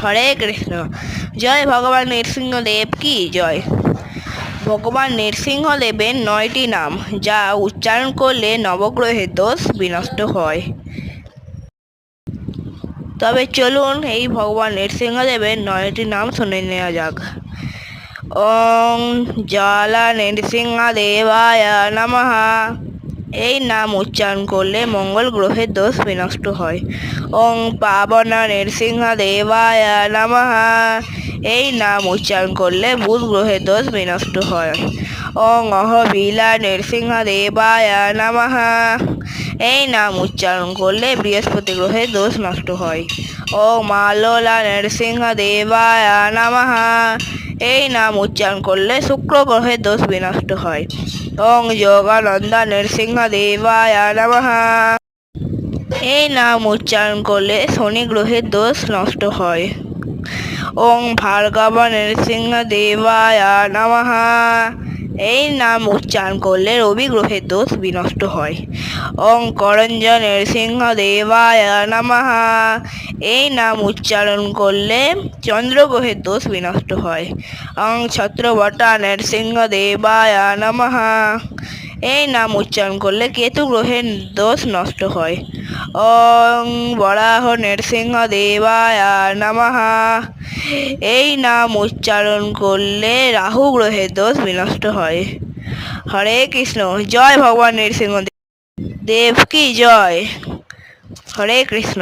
হরে কৃষ্ণ। জয় ভগবান নৃসিংহদেব কি জয়? ভগবান নৃসিংহদেবের নয়টি নাম, যা উচ্চারণ করলে নবগ্রহের দোষ বিনষ্ট হয়। তবে চলুন এই ভগবান নৃসিংহদেবের নয়টি নাম শুনে নেওয়া যাক। ওং জলা নৃসিংহদেবায় নমঃ। এই নাম উচ্চারণ করলে মঙ্গল গ্রহের দোষ বিনষ্ট হয়। ওং পাবনা পাবন নৃসিংহদেবায় নমঃ। এই নাম উচ্চারণ করলে বুধ গ্রহের দোষ বিনষ্ট হয়। ওং অহবিলা নৃসিংহদেবায় নমঃ। এই নাম উচ্চারণ করলে বৃহস্পতি গ্রহের দোষ নষ্ট হয়। ও মালোলা নৃসিংহদেবায় নমঃ। এই নাম উচ্চারণ করলে শুক্র গ্রহের দোষ বিনষ্ট হয়। ওং যোগানন্দ নৃসিংহদেবায় নমঃ এই নাম উচ্চারণ করলে শনি গ্রহের দোষ নষ্ট হয় ওং ভার্গব নৃসিংহদেবায় নমঃ এই নাম উচ্চারণ করলে রবি গ্রহের দোষ বিনষ্ট হয়। ওং সিংহ নৃসিংহদেবায় নামাহা এই নাম উচ্চারণ করলে চন্দ্র গ্রহের দোষ বিনষ্ট হয়। ওং ছত্রবটা নৃসিংহদেবায় নমঃ। এই নাম উচ্চারণ করলে কেতু গ্রহের দোষ নষ্ট হয়। ওং বরাহ নৃসিংহদেবায় নমঃ। এই নাম উচ্চারণ করলে রাহু গ্রহের দোষ বিনষ্ট হয়। হরে কৃষ্ণ, জয় ভগবান নৃসিংহ দেব কি জয়? হরে কৃষ্ণ।